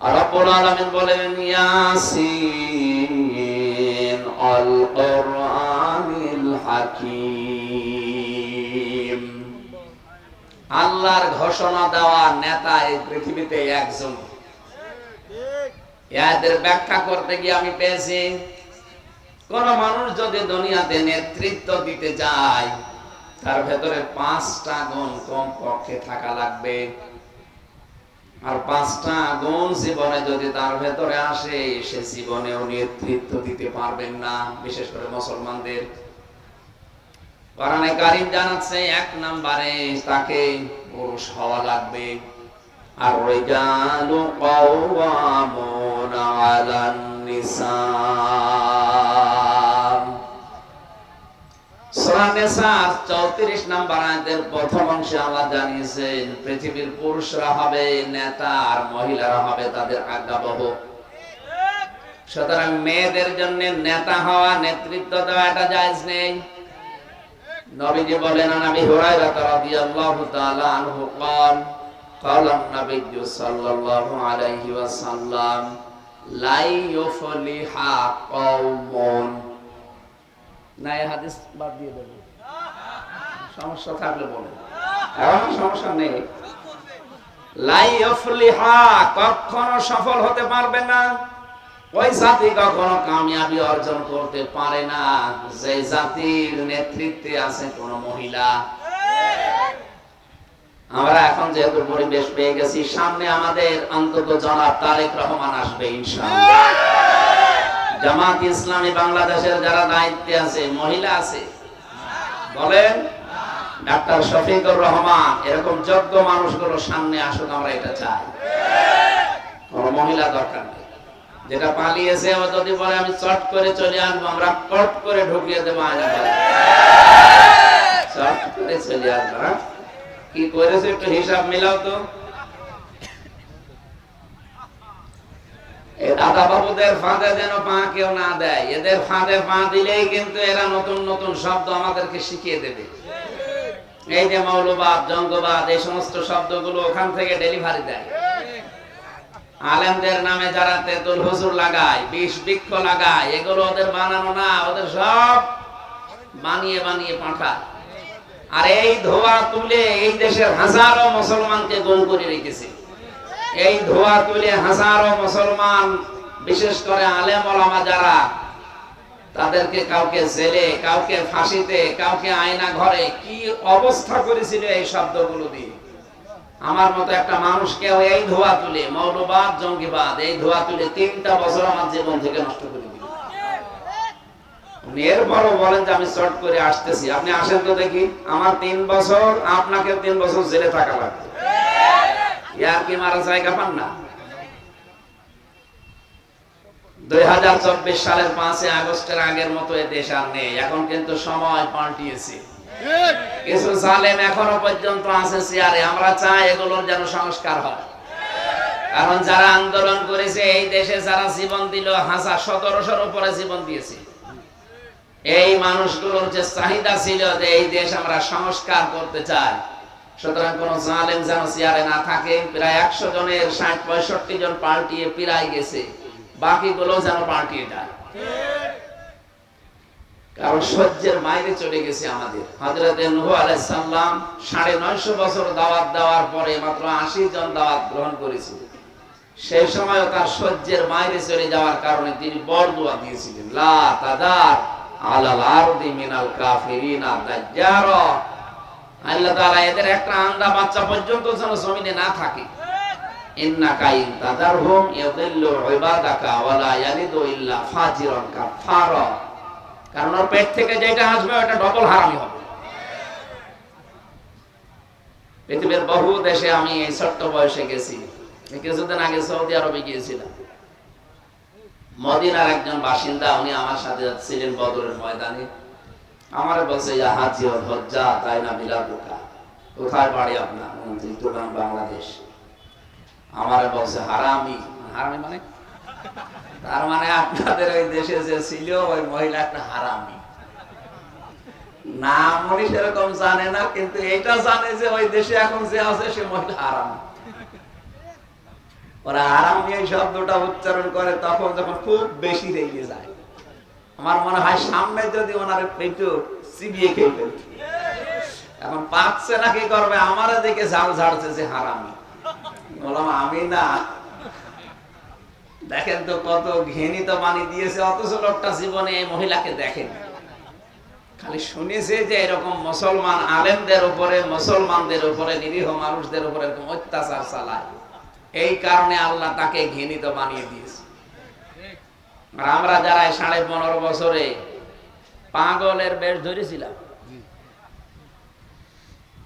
রব্বুল আলামিন বলেন, ইয়াসিন আল কোরআনিল হাকীম। আল্লাহর ঘোষণা দেওয়া নেতা এই পৃথিবীতে একজন। এদের ব্যাখ্যা করতে গিয়ে আমি পেয়েছি, কোন মানুষ যদি দুনিয়াতে নেতৃত্ব দিতে যায়, তার ভেতরে পাঁচটা গুণ কম পক্ষে থাকা লাগবে। আর পাঁচটা গুণ জীবনে যদি তার ভেতরে আসে, সে জীবনেও নেতৃত্ব দিতে পারবেন না, বিশেষ করে মুসলমানদের। কোরআনে কারিম জানাচ্ছে, এক নম্বরে তাকে পুরুষ হওয়া লাগবে। আর রিজালু কাওয়ামুনা আলান নিসা। সূরা নিসার 34 নম্বর আয়াতের প্রথম অংশে আল্লাহ জানিয়েছেন পৃথিবীর পুরুষরা হবে নেতা আর মহিলারা হবে তাদের আজ্ঞাবহ সুতরাং মেয়েদের জন্য নেতা হওয়া নেতৃত্ব দেওয়া এটা জায়েজ নেই নবীজি বলেন নবী হুরায়রা রাদিয়াল্লাহু তাআলা আনহু قال قال النبي صلى الله عليه وسلم لا يفلح قوم না এই হাদিস বাদ দিয়ে দেব। সমস্যা থাকলে বলেন। এখন সমস্যা নেই। কখনো সফল হতে পারবে না। ওই জাতি কখনো কামিয়াবি অর্জন করতে পারে না। যে জাতির নেতৃত্বে আছে কোন মহিলা। আমরা এখন যেহেতু পরিবেশ পেয়ে গেছি সামনে আমাদের অন্তত জনাব তারেক রহমান আসবে ইনশাআল্লাহ। জামাত ইসলামী বাংলাদেশের যারা দায়িত্বে আছে, মহিলা আছে। বলেন, ডাক্তার শফিকুর রহমান, এরকম যোগ্য মানুষগুলো সামনে আসুক, আমরা এটা চাই। কোন মহিলা দরকার নেই। যেটা পালিয়েছে, ও যদি বলে, আমি চট করে চলে আসব, আমরা কট করে ঢুকিয়ে দেবো আয়না চট করে চলে আসব হ্যাঁ? কি করেছে একটু হিসাব মিলাও তো। দাদা বাবুদের ফাঁদে যেন পা কেউ না দেয়। এদের ফাঁদে পা দিলেই কিন্তু এরা নতুন নতুন শব্দ আমাদেরকে শিখিয়ে দেবে। এই যে মৌলবাদ, জঙ্গবাদ, এই সমস্ত শব্দগুলো ওখান থেকে ডেলিভারি দেয়। আলেমদের নামে যারা তেতুল হুজুর লাগায়, বিষ বৃক্ষ লাগায়, এগুলো ওদের বানানো না, ওদের সব বানিয়ে বানিয়ে পাঠায় আর এই ধোয়া তুলে এই দেশের হাজারো মুসলমানকে গুম করে রেখেছে। এই ধোয়া তুলে হাজারো মুসলমান, বিশেষ করে আলেম ওলামা যারা, তাদেরকে কাউকে জেলে, কাউকে ফাঁসিতে, কাউকে আয়না ঘরে কি অবস্থা করেছিল এই শব্দগুলো দিয়ে? আমার মতো একটা মানুষকে এই ধোয়া তুলে, মৌলবাদ, জঙ্গিবাদ, এই ধোয়া তুলে তিনটা বছর আমার জীবন থেকে নষ্ট করে দিল। এরপরও বলেন যে, আমি শর্ট করে আসতেছি। আপনি আসেন তো দেখি, আমার তিন বছর আপনাকে তিন বছর জেলে থাকা লাগবে। ইয়ার কি মারা জায়গা পান না দুই হাজার চব্বিশ সালের পাঁচই আগস্টের আগের মতো এ দেশ আর নেই। এখন কিন্তু সময় পাল্টিয়েছে। কিছু জালেম এখনও পর্যন্ত আছে চেয়ারে আমরা চাই এগুলোর যেন সংস্কার হয়। কারণ যারা আন্দোলন করেছে এই দেশে যারা জীবন দিল হাজার সতেরোশোর উপরে জীবন দিয়েছে। এই মানুষগুলোর যে চাহিদা ছিল যে এই দেশ আমরা সংস্কার করতে চাই সুতরাং কোন জালেম যেন চেয়ারে না থাকে। প্রায় একশো জনের ষাট, পঁয়ষট্টি জন পাল্টিয়ে পিরাই গেছে। যেন পাল্টিয়ে যায় কারণ সহ্যের বাইরে চলে গেছে আমাদের। হজরত নুহ আলাইসাল্লাম সাড়ে নয়শো বছর দাওয়াত দেওয়ার পরে মাত্র আশি জন দাওয়াত গ্রহণ করেছিল সেই সময় তার সহ্যের বাইরে চলে যাওয়ার কারণে তিনি বড় দোয়া দিয়েছিলেন। লা তাদার আলাল আরদি মিনাল কাফিরিনা দাজ্জার। আল্লাহ তাআলা এদের একটা আন্দা বাচ্চা পর্যন্ত যেন জমিনে না থাকে। ইন্নাকা ইন তাদারহুম ইয়াদিল্লু ইবাদাকা ওয়ালা ইয়ালিদু ইল্লা ফাজিরান কাফারা কারণ ওর পেট থেকে যেটা আসবে, ওটা ডবল হারামি হবে। পৃথিবীর বহু দেশে আমি এই ছোট্ট বয়সে গেছি। কিছুদিন আগে সৌদি আরবে গিয়েছিলাম। মদিনার একজন বাসিন্দা, উনি আমার সাথে ছিলেন বদরের ময়দানে। আমার বলছে হাজি ও হজ্জা তাই না বিলাদুকা কোথায় বাড়ি আপনার? বাংলাদেশ। আমার বলছে, হারামি। হারামি মানে? তার মানে আপনাদের ওই দেশে যে ছিল, ওই মহিলা একটা হারামি। নাম উনি সেরকম জানে না, কিন্তু এটা জানে যে ওই দেশে এখন যে আছে, সে মহিলা হারামি। ওরা আরামে এই শব্দটা উচ্চারণ করে, তখন যখন খুব বেশি রেগে যায়। আমার মনে হয় সামনে যদি ওনার একটু চিবিয়ে খেয়ে ফেলত। এখন পাচ্ছে না কি করবে, আমার দিকে ঝাল ঝাড়ছে যে হারামি। বললাম, আমি না। দেখেন তো কত ঘেনিত বাণী দিয়েছে, অথচ লোকটা জীবনে এই মহিলাকে দেখেন। খালি শুনেছে যে এরকম মুসলমান আলেমদের উপরে, মুসলমানদের উপরে, নিরীহ মানুষদের উপরে এরকম অত্যাচার চালায়। এই কারণে আল্লাহ তাকে ঘৃণিত বানিয়ে দিয়েছে। আর আমরা যারা সাড়ে পনেরো বছরে পাগলের বেশ ধরেছিলাম।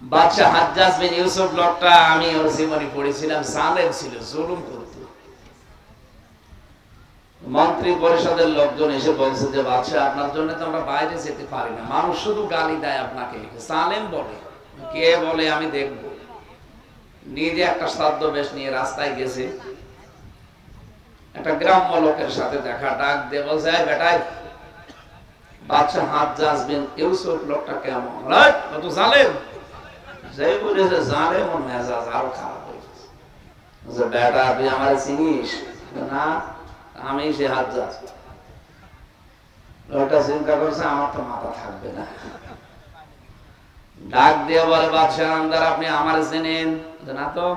বাদশাহ হাজ্জাজ বিন ইউসুফ লোকটা আমি ওর জীবনী পড়েছিলাম জালেম ছিল জুলুম করত। মন্ত্রী পরিষদের লোকজন এসে বলছে যে বাদশাহ আপনার জন্য তো আমরা বাইরে যেতে পারি না। মানুষ শুধু গালি দেয় আপনাকে। সালেম বলে। কে বলে আমি দেখব। নিজে একটা শ্রাদ্ধ বেশ নিয়ে রাস্তায় গেছে। একটা গ্রাম্য লোকের সাথে দেখা, ডাক দিয়ে "এই বেটাই বাদশাহ হাজ্জাজ বিন ইউসুফ লোকটা কেমন? কত যেই বলেছে ওর মেজাজ আরও খারাপ বেটা, তুই আমার চিনিস? না, আমি সে হাজ্জাজ লোকটা চিন্তা করছে, আমার তো মাথা থাকবে না। ডাক দিয়ে বলে বাদশাহ আপনি আমার চেনেন? না তো।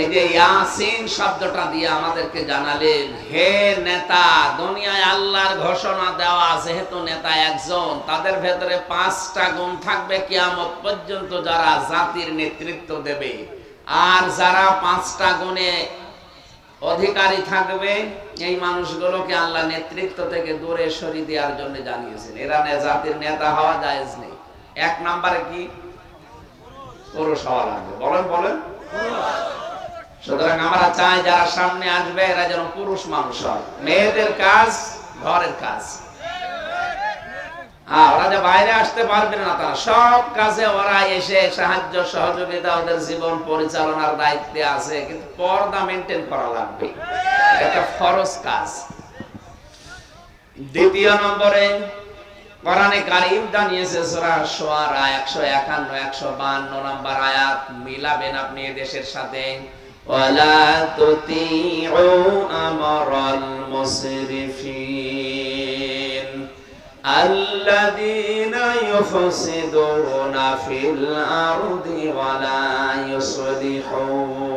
এই যে ইয়াসিন শব্দটা দিয়ে আমাদেরকে জানালেন, হে নেতা, দুনিয়ায় আল্লাহর ঘোষণা দেওয়া, যেহেতু নেতা একজন, তাদের ভেতরে পাঁচটা গুণ থাকবে কিয়ামত পর্যন্ত যারা জাতির নেতৃত্ব দেবে। আর যারা পাঁচটা গুণে অধিকারী থাকবে, এই মানুষগুলোকে আল্লাহ নেতৃত্ব থেকে দূরে সরিয়ে দেওয়ার জন্য জানিয়েছেন। এরা জাতির নেতা হওয়া জায়েজ নেই। এক নাম্বারে কি? পুরুষ হওয়া লাগবে। বলেন বলেন। সুতরাং আমরা চাই যারা সামনে আসবে, এরা যেন পুরুষ মানুষ হয়। মেয়েদের কাজ, ঘরের কাজ। হ্যাঁ ওরা যে বাইরে আসতে পারবে না তারা সব কাজে ওরা এসে সাহায্য, সহযোগিতা ওদের জীবন পরিচালনার দায়িত্বে আছে, কিন্তু পর্দা মেনটেন করা লাগবে। এটা ফরজ কাজ। দ্বিতীয় নম্বরে, কোরআনে কারিম জানিয়েছে সূরা শুআরা 151 152 নম্বর আয়াত, মিলাবেন আপনি এদেশের সাথে। ওয়ালা তুতিউ আমরাল মুসরিফিন الذين يفسدون في الأرض ولا يصلحون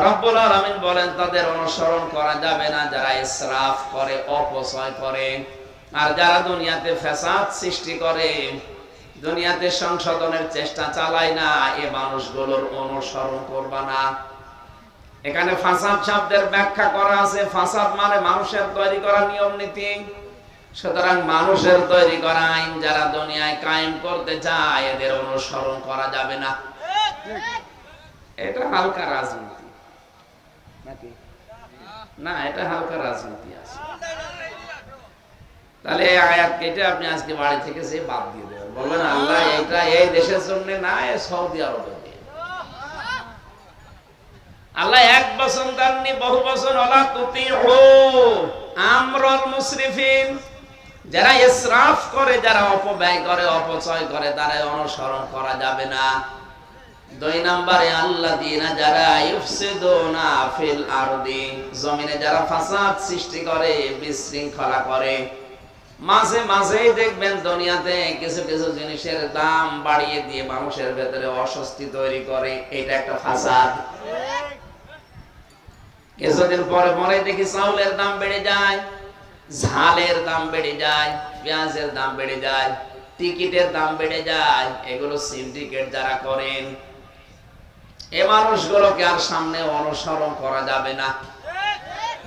রব্বুল আলামিন বলেন তাদের অনুসরণ করা যাবে না যারা ইসরাফ করে অপচয় করে আর যারা দুনিয়াতে ফ্যাসাদ সৃষ্টি করে দুনিয়াতে সংশোধনের চেষ্টা চালায় না এ মানুষগুলোর অনুসরণ করবা না। এখানে ফাসাদ শব্দের ব্যাখ্যা করা আছে ফাসাদ মানে মানুষের তৈরি করা নিয়ম নীতি। সুতরাং মানুষের তৈরি করা আইন যারা দুনিয়ায় কায়েম করতে চায় এদের অনুসরণ করা যাবে না। এটা হালকা রাজনীতি। নাকি? না এটা হালকা রাজনীতি আছে। তাহলে আয়াত কেটে আপনি আজকে বাড়ি থেকে সে বাদ দিয়ে বলবেন আল্লাহ, এটা এই দেশের জন্য না সৌদি আরবে। আল্লাহ এক বছর দেননি, বহু বছর হলা তুতি আমরল মুসরিফিন যারা ইসরাফ করে, যারা অপব্যয় করে, অপচয় করে, তারা অনুসরণ করা যাবে না। দুই নম্বরে আল্লাহ দিনা যারা ইফসিদুনা ফিল আরদি, জমিনে যারা ফাসাদ সৃষ্টি করে, বিশৃঙ্খলা করে। মাঝে মাঝেই দেখবেন দুনিয়াতে কিছু কিছু জিনিসের দাম বাড়িয়ে দিয়ে মানুষের ভেতরে অস্বস্তি তৈরি করে। এটা একটা ফাসাদ। কিছুদিন পরে পরে দেখি চাউলের দাম বেড়ে যায়, ঝালের দাম বেড়ে যায়, পেঁয়াজের দাম বেড়ে যায়, টিকিটের দাম বেড়ে যায়, এগুলো সিন্ডিকেট যারা করেন, এ মানুষগুলোকে আর সামনে অনুসরণ করা যাবে না।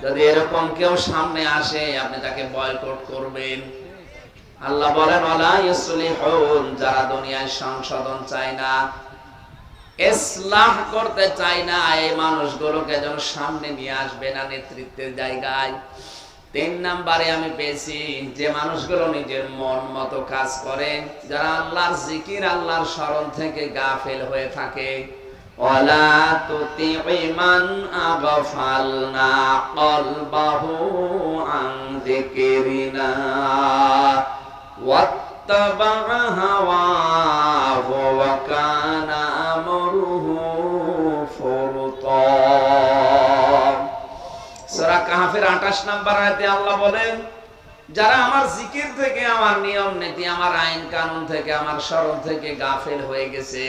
যদি এরকম কেউ সামনে আসে, আপনি তাকে বয়কট করবেন। আল্লাহ বলেন যারা দুনিয়ায় সংশোধন চায় না ইসলাম করতে চাই না, এই মানুষগুলোকে যেন সামনে নিয়ে আসবে না নেতৃত্বের জায়গায়। তিন নাম্বারে আমি পেয়েছি, যে মানুষগুলো নিজের মন মতো কাজ করে, যারা আল্লাহর জিকির, আল্লাহর স্মরণ থেকে গাফেল হয়ে থাকে। কানা আমরুহু ফুরতা। সূরা কাহফের 28 নম্বর আয়াতে আল্লাহ বলেন, যারা আমার জিকির থেকে, আমার নিয়ম নীতি, আমার আইন কানুন থেকে, আমার স্মরণ থেকে গাফেল হয়ে গেছে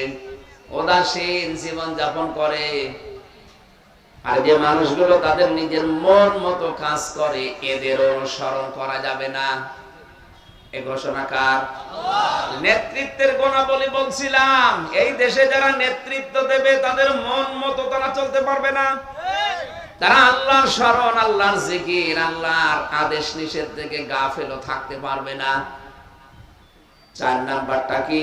উদাসীন জীবন যাপন করে। আর যে মানুষগুলো তাদের নিজের মন মতো কাজ করে এদের অনুসরণ করা যাবে না। এ নেতৃত্বের বলছিলাম, এই দেশে যারা নেতৃত্ব দেবে, তাদের মন মতো তারা চলতে পারবে না। তারা আল্লাহর স্মরণ, আল্লাহর জিকির, আল্লাহর আদেশ নিষেধ থেকে গাফেলও থাকতে পারবে না। চার নাম্বারটা কি?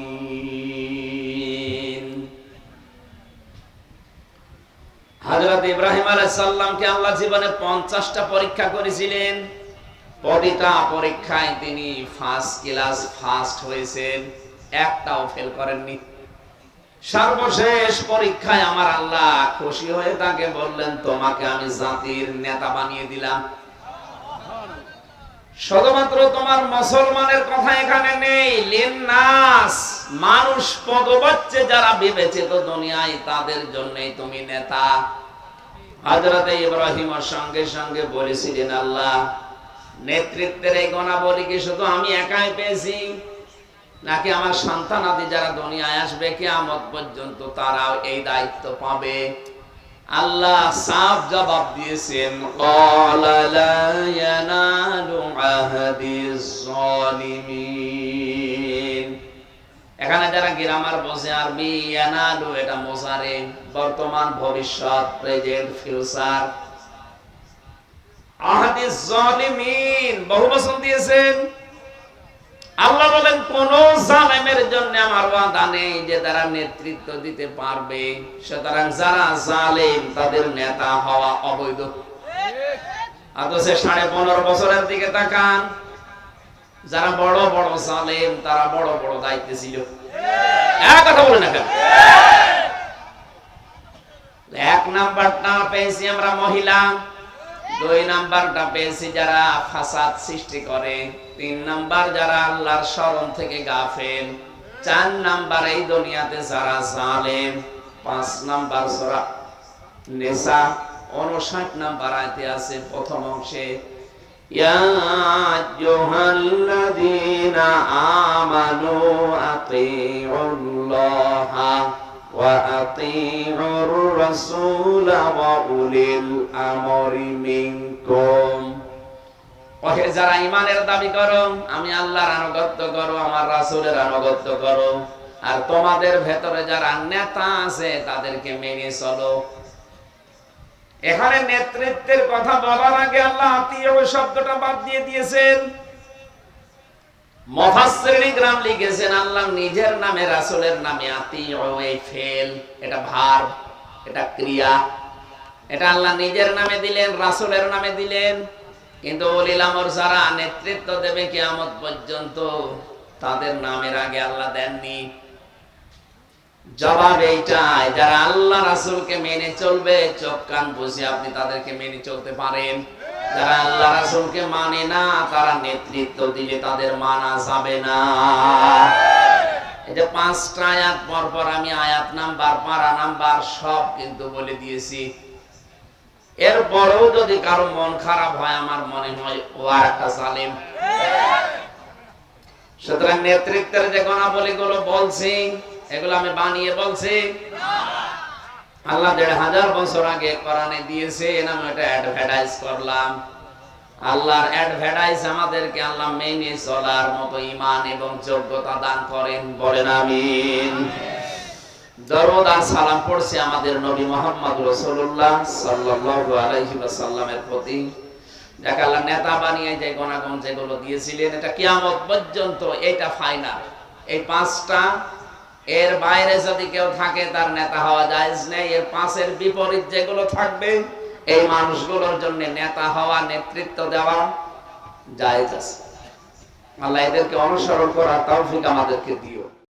হযরত ইব্রাহিম আলাইহিস সালামকে আল্লাহ জীবনে 50টা পরীক্ষা করেছিলেন। প্রতিটা পরীক্ষায় তিনি ফার্স্ট ক্লাস ফার্স্ট হয়েছেন, একটাও ফেল করেননি। সর্বশেষ পরীক্ষায় আমার আল্লাহ খুশি হয়ে তাকে বললেন, তোমাকে আমি জাতির নেতা বানিয়ে দিলাম। শুধুমাত্র তোমার মুসলমানের কথা এখানে নেই, লিন্নাস, মানুষ পদবাচ্চে যারা বিবেচিত দুনিয়ায়, তাদের জন্যই তুমি নেতা। হযরতে ইব্রাহিমের সঙ্গে সঙ্গে বলেছিলেন, আল্লাহ, নেতৃত্বের এই গণাবলী কি শুধু আমি একাই পেয়েছি? নাকি আমার সন্তান আদি যারা দুনিয়ায় আসবে, কিয়ামত পর্যন্ত তারাও এই দায়িত্ব পাবে? আল্লাহ সাফ জবাব দিয়েছেন এখানে যারা গ্রামার বসে আরবি ইয়ানালু, এটা মোজারে। বর্তমান ভবিষ্যৎ, প্রেজেন্ট, ফিউচার। আহাদিস জালিমিন বহু বচন দিয়েছেন। আল্লাহ বলেন, কোন জালেমের জন্য আমার ওয়াদা নেই যে তারা নেতৃত্ব দিতে পারবে। সুতরাং যারা জালেম, তাদের নেতা হওয়া অবৈধ। সাড়ে পনেরো বছরের দিকে তাকান। যারা বড় বড় জালেম, তারা বড় বড় দায়িত্বে ছিল। কথা বলে না এক নাম্বারটা পেয়েছি আমরা মহিলা। দুই নাম্বারটা পেয়েছি যারা ফাসাদ সৃষ্টি করে, তিন নাম্বার যারা আল্লাহর স্মরণ থেকে গাফেল, চার নাম্বার এই দুনিয়াতে যারা জালেম, পাঁচ নাম্বার সরা নেশা, উনষাট নাম্বার আয়তে আছে প্রথম অংশে আমানু আতিউল্লাহা। وأطيعوا الرسول وأولي الأمر منكم ওহে যারা ইমানের দাবি করো আমি আল্লাহর আনুগত্য করো আমার রাসূলের আনুগত্য করো আর তোমাদের ভেতরে যারা নেতা আছে তাদেরকে মেনে চলো এখানে নেতৃত্বের কথা বলার আগে আল্লাহ আত্মীয় শব্দটা বাদ দিয়ে দিয়েছেন মফাসসিরিন ইকরাম লিখেছেন, আল্লাহ নিজের নামে নামে ফেল। এটা এটা ক্রিয়া। এটা আল্লাহ নিজের নামে দিলেন নামে দিলেন। কিন্তু যারা নেতৃত্ব দেবে পর্যন্ত, তাদের নামের আগে আল্লাহ দেননি। জবাব এইটাই, যারা আল্লাহ রাসূলকে মেনে চলবে, চোখ কান বুঝে আপনি তাদেরকে মেনে চলতে পারেন। যারা আল্লাহ রাসূলকে মানে না, তারা নেতৃত্ব তাদের মানা যাবে না। যে পাঁচটা আয়াত পর পর আমি আয়াত নাম্বার, পারা নাম্বার সব কিন্তু বলে দিয়েছি। এরপরেও যদি কারও মন খারাপ হয়, আমার মনে হয় ও আর একটা জালেম। সুতরাং নেতৃত্বের যে গণাবলী গুলো বলছি, এগুলো আমি বানিয়ে বলছি। আল্লাহ দেড় হাজার বছর আগে কোরআনে দিয়েছে নামে এটা অ্যাডভার্টাইজ করলাম। আল্লাহর অ্যাডভার্টাইজ আমাদেরকে আল্লাহ মেনে চলার মতো ইমান এবং যোগ্যতা দান করেন বলেন, আমিন। দরদ আর সালাম পড়ছে আমাদের নবী মোহাম্মদ রসুল্লাহ সাল্লাল্লাহু আলাইহি ওয়াসাল্লামের প্রতি। যাকে আল্লাহ নেতা বানিয়ে যে গণাগণ যেগুলো দিয়েছিলেন, এটা কিয়ামত পর্যন্ত এটা ফাইনাল এই পাঁচটা এর বাইরে যদি কেউ থাকে, তার নেতা হওয়া জায়েজ নেই। এর পাশের বিপরীত যেগুলো থাকবে, এই মানুষগুলোর জন্য নেতা হওয়া, নেতৃত্ব দেওয়া জায়েজ আছে। আল্লাহ এদেরকে অনুসরণ করার তৌফিক আমাদেরকে দিও।